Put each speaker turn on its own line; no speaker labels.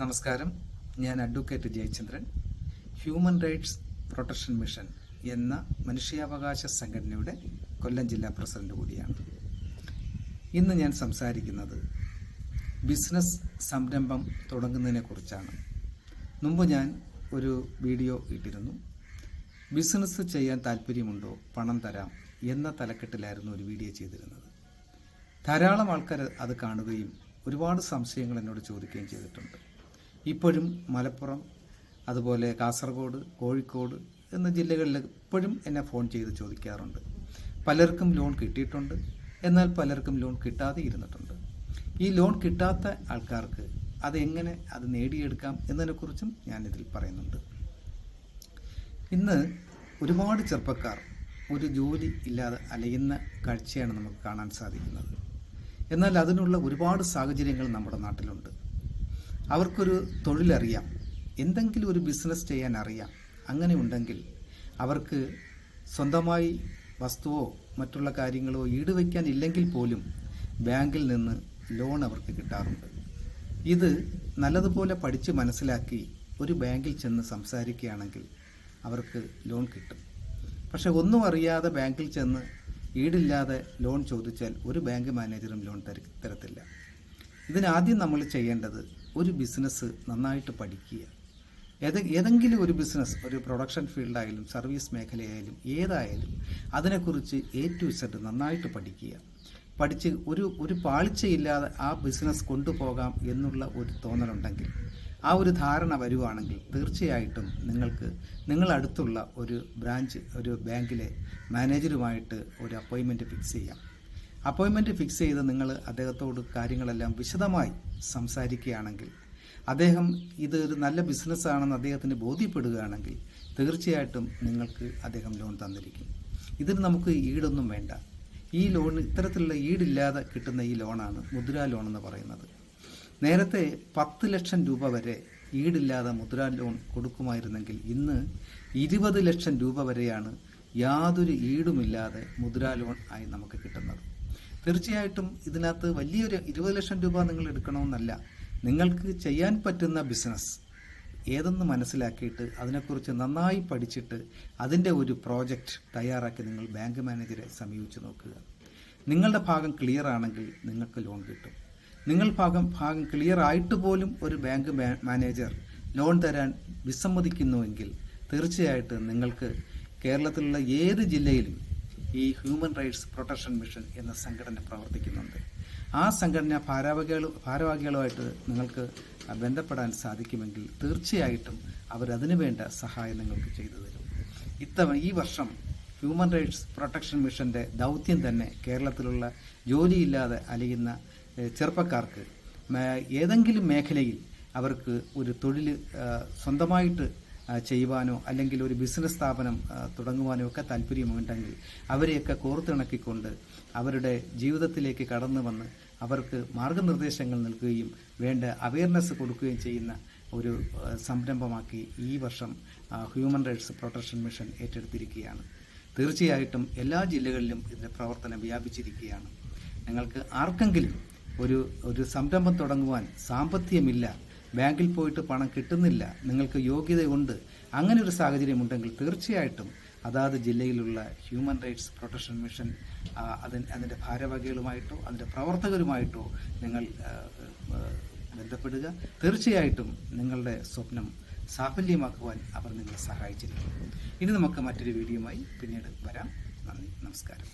നമസ്കാരം. ഞാൻ advocate Jayachandran. Human rights protection mission എന്ന മനുഷ്യാവകാശ സംഘടനയുടെ കൊല്ലം ജില്ലാ പ്രസിഡന്റ് കൂടിയാണ്. ഇന്ന് ഞാൻ സംസാരിക്കുന്നത് ബിസിനസ് സംരംഭം തുടങ്ങുന്നതിനെ കുറിച്ചാണ്. മുമ്പ് ഞാൻ ഒരു വീഡിയോ ഇട്ടിരുന്നു. ബിസിനസ് ചെയ്യാൻ താല്പര്യമുണ്ടോ? പണം തരാം എന്ന തലക്കെട്ടിലായിരുന്നു ഒരു വീഡിയോ ചെയ്തിരുന്നത്. ധാരാളം ആൾക്കാർ അത് കാണുകയും ഒരുപാട് സംശയങ്ങൾ എന്നോട് ചോദിക്കുകയും ചെയ്തിട്ടുണ്ട്. ഇപ്പോഴും മലപ്പുറം അതുപോലെ കാസർഗോഡ് കോഴിക്കോട് എന്ന ജില്ലകളിൽ ഇപ്പോഴും എന്നെ ഫോൺ ചെയ്ത് ചോദിക്കാറുണ്ട്. പലർക്കും ലോൺ കിട്ടിയിട്ടുണ്ട്. എന്നാൽ പലർക്കും ലോൺ കിട്ടാതെ ഇരുന്നിട്ടുണ്ട്. ഈ ലോൺ കിട്ടാത്ത ആൾക്കാർക്ക് അതെങ്ങനെ അത് നേടിയെടുക്കാം എന്നതിനെക്കുറിച്ചും ഞാനിതിൽ പറയുന്നുണ്ട്. ഇന്ന് ഒരുപാട് ചെറുപ്പക്കാർ ഒരു ജോലി ഇല്ലാതെ അലയുന്ന കാഴ്ചയാണ് നമുക്ക് കാണാൻ സാധിക്കുന്നത്. എന്നാൽ അതിനുള്ള ഒരുപാട് സാഹചര്യങ്ങൾ നമ്മുടെ നാട്ടിലുണ്ട്. അവർക്കൊരു തൊഴിലറിയാം. എന്തെങ്കിലും ഒരു ബിസിനസ് ചെയ്യാൻ അറിയാം. അങ്ങനെ ഉണ്ടെങ്കിൽ അവർക്ക് സ്വന്തമായി വസ്തുവോ മറ്റുള്ള കാര്യങ്ങളോ ഈടുവയ്ക്കാൻ ഇല്ലെങ്കിൽ പോലും ബാങ്കിൽ നിന്ന് ലോൺ അവർക്ക് കിട്ടാറുണ്ട്. ഇത് നല്ലതുപോലെ പഠിച്ച് മനസ്സിലാക്കി ഒരു ബാങ്കിൽ ചെന്ന് സംസാരിക്കുകയാണെങ്കിൽ അവർക്ക് ലോൺ കിട്ടും. പക്ഷെ ഒന്നും അറിയാതെ ബാങ്കിൽ ചെന്ന് ഈടില്ലാതെ ലോൺ ചോദിച്ചാൽ ഒരു ബാങ്ക് മാനേജറും ലോൺ തരത്തില്ല. ഇതിനാദ്യം നമ്മൾ ചെയ്യേണ്ടത് ഒരു ബിസിനസ് നന്നായിട്ട് പഠിക്കുക. ഏത് ഏതെങ്കിലും ഒരു ബിസിനസ് ഒരു പ്രൊഡക്ഷൻ ഫീൽഡായാലും സർവീസ് മേഖലയായാലും ഏതായാലും അതിനെക്കുറിച്ച് എ ടു സെഡ് നന്നായിട്ട് പഠിക്കുക. പഠിച്ച് ഒരു ഒരു പാളിച്ചയില്ലാതെ ആ ബിസിനസ് കൊണ്ടുപോകാം എന്നുള്ള ഒരു തോന്നലുണ്ടെങ്കിൽ ആ ഒരു ധാരണ വരുവാണെങ്കിൽ തീർച്ചയായിട്ടും നിങ്ങൾക്ക് നിങ്ങളടുത്തുള്ള ഒരു ബ്രാഞ്ച് ഒരു ബാങ്കിലെ മാനേജരുമായിട്ട് ഒരു അപ്പോയിൻമെന്റ് ഫിക്സ് ചെയ്യാം. അപ്പോയിൻമെന്റ് ഫിക്സ് ചെയ്ത് നിങ്ങൾ അദ്ദേഹത്തോട് കാര്യങ്ങളെല്ലാം വിശദമായി സംസാരിക്കുകയാണെങ്കിൽ അദ്ദേഹം ഇത് ഒരു നല്ല ബിസിനസ്സാണെന്ന് അദ്ദേഹത്തിന് ബോധ്യപ്പെടുകയാണെങ്കിൽ തീർച്ചയായിട്ടും നിങ്ങൾക്ക് അദ്ദേഹം ലോൺ തന്നിരിക്കും. ഇതിന് നമുക്ക് ഈടൊന്നും വേണ്ട. ഈ ലോൺ ഇത്തരത്തിലുള്ള ഈടില്ലാതെ കിട്ടുന്ന ഈ ലോണാണ് മുദ്രാ ലോൺ എന്ന് പറയുന്നത്. നേരത്തെ പത്ത് ലക്ഷം രൂപ വരെ ഈടില്ലാതെ മുദ്രാ ലോൺ കൊടുക്കുമായിരുന്നെങ്കിൽ ഇന്ന് ഇരുപത് ലക്ഷം രൂപ വരെയാണ് യാതൊരു ഈടുമില്ലാതെ മുദ്രാ ലോൺ ആയി നമുക്ക് കിട്ടുന്നത്. തീർച്ചയായിട്ടും ഇതിനകത്ത് വലിയൊരു ഇരുപത് ലക്ഷം രൂപ നിങ്ങൾ എടുക്കണമെന്നല്ല. നിങ്ങൾക്ക് ചെയ്യാൻ പറ്റുന്ന ബിസിനസ് ഏതെന്ന് മനസ്സിലാക്കിയിട്ട് അതിനെക്കുറിച്ച് നന്നായി പഠിച്ചിട്ട് അതിന്റെ ഒരു പ്രോജക്റ്റ് തയ്യാറാക്കി നിങ്ങൾ ബാങ്ക് മാനേജരെ സമീപിച്ച് നോക്കുക. നിങ്ങളുടെ ഭാഗം ക്ലിയർ ആണെങ്കിൽ നിങ്ങൾക്ക് ലോൺ കിട്ടും. നിങ്ങൾ ഭാഗം ഭാഗം ക്ലിയർ ആയിട്ട് പോലും ഒരു ബാങ്ക് മാനേജർ ലോൺ തരാൻ വിസമ്മതിക്കുന്നുവെങ്കിൽ തീർച്ചയായിട്ടും നിങ്ങൾക്ക് കേരളത്തിലുള്ള ഏത് ജില്ലയിലും ഈ ഹ്യൂമൻ റൈറ്റ്സ് പ്രൊട്ടക്ഷൻ മിഷൻ എന്ന സംഘടന പ്രവർത്തിക്കുന്നുണ്ട്. ആ സംഘടന ഭാരവാഹികൾ ഭാരവാഹികളുമായിട്ട് നിങ്ങൾക്ക് ബന്ധപ്പെടാൻ സാധിക്കുമെങ്കിൽ തീർച്ചയായിട്ടും അവരതിനു വേണ്ട സഹായം നിങ്ങൾക്ക് ചെയ്തു തരും. ഇത്തവണ ഈ വർഷം ഹ്യൂമൻ റൈറ്റ്സ് പ്രൊട്ടക്ഷൻ മിഷന്റെ ദൗത്യം തന്നെ കേരളത്തിലുള്ള ജോലിയില്ലാതെ അലയുന്ന ചെറുപ്പക്കാർക്ക് ഏതെങ്കിലും മേഖലയിൽ അവർക്ക് ഒരു തൊഴിൽ സ്വന്തമായിട്ട് ചെയ്യുവാനോ അല്ലെങ്കിൽ ഒരു ബിസിനസ് സ്ഥാപനം തുടങ്ങുവാനോ ഒക്കെ താല്പര്യമുണ്ടെങ്കിൽ അവരെയൊക്കെ കോർത്തിണക്കിക്കൊണ്ട് അവരുടെ ജീവിതത്തിലേക്ക് കടന്നു വന്ന് അവർക്ക് മാർഗനിർദ്ദേശങ്ങൾ നൽകുകയും വേണ്ട അവയർനെസ് കൊടുക്കുകയും ചെയ്യുന്ന ഒരു സംരംഭമാക്കി ഈ വർഷം ഹ്യൂമൻ റൈറ്റ്സ് പ്രൊട്ടക്ഷൻ മിഷൻ ഏറ്റെടുത്തിരിക്കുകയാണ്. തീർച്ചയായിട്ടും എല്ലാ ജില്ലകളിലും ഇതിന്റെ പ്രവർത്തനം വ്യാപിച്ചിരിക്കുകയാണ്. നിങ്ങൾക്ക് ആർക്കെങ്കിലും ഒരു ഒരു സംരംഭം തുടങ്ങുവാൻ സാമ്പത്തികമില്ല ബാങ്കിൽ പോയിട്ട് പണം കിട്ടുന്നില്ല നിങ്ങൾക്ക് യോഗ്യതയുണ്ട് അങ്ങനെ ഒരു സാഹചര്യം ഉണ്ടെങ്കിൽ തീർച്ചയായിട്ടും അതാത് ജില്ലയിലുള്ള ഹ്യൂമൻ റൈറ്റ്സ് പ്രൊട്ടക്ഷൻ മിഷൻ അതിന് അതിന്റെ ഭാരവാഹികളുമായിട്ടോ അതിന്റെ പ്രവർത്തകരുമായിട്ടോ നിങ്ങൾ ബന്ധപ്പെടുക. തീർച്ചയായിട്ടും നിങ്ങളുടെ സ്വപ്നം സാഫല്യമാക്കുവാൻ അവർ നിങ്ങളെ സഹായിച്ചിരിക്കും. ഇനി നമുക്ക് മറ്റൊരു വീഡിയോയുമായി പിന്നീട് വരാം. നന്ദി നമസ്കാരം.